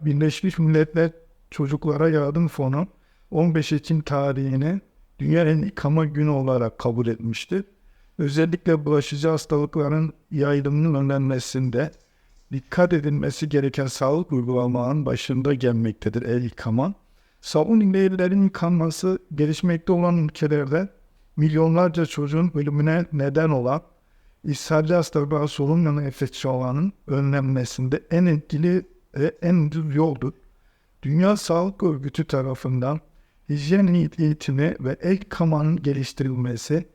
Birleşmiş Milletler Çocuklara Yardım Fonu 15 Ekim tarihini Dünya El Yıkama Günü olarak kabul etmiştir. Özellikle bulaşıcı hastalıkların yayılımının önlenmesinde dikkat edilmesi gereken sağlık uygulamalarının başında gelmektedir el yıkama. Sabun ile ellerin yıkanması gelişmekte olan ülkelerde milyonlarca çocuğun ölümüne neden olan ishalli hastalıklar solunum enfeksiyonlarının önlenmesinde en etkili ve en ucuz yoldur. Dünya Sağlık Örgütü tarafından hijyen eğitimi ve el yıkamanın geliştirilmesi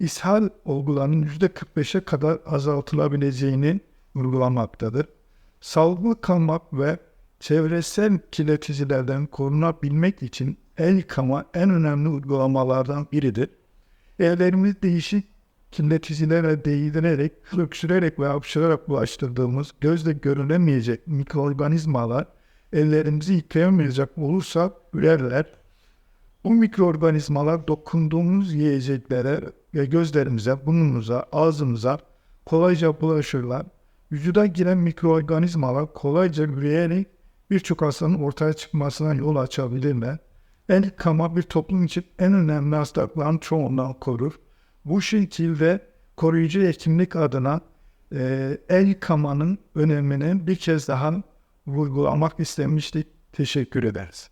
ishal olgularının %45'e kadar azaltılabileceğini vurgulamaktadır. Sağlıklı kalmak ve çevresel kirleticilerden korunabilmek için el yıkama en önemli uygulamalardan biridir. Ellerimiz değişik kirleticilere değdirerek, öksürerek ve hapşırarak bulaştırdığımız gözle görülemeyecek mikroorganizmalar ellerimizi yıkayamayacak olursa ürerler. Bu mikroorganizmalar dokunduğumuz yiyeceklere ve gözlerimize, burnumuza, ağzımıza kolayca bulaşırlar. Vücuda giren mikroorganizmalar kolayca üreyerek birçok hastanın ortaya çıkmasına yol açabilirler. El yıkama bir toplum için en önemli hastalıkların çoğundan korur. Bu şekilde koruyucu hekimlik adına e, el yıkamanın önemini bir kez daha vurgulamak istemiştik. Teşekkür ederiz.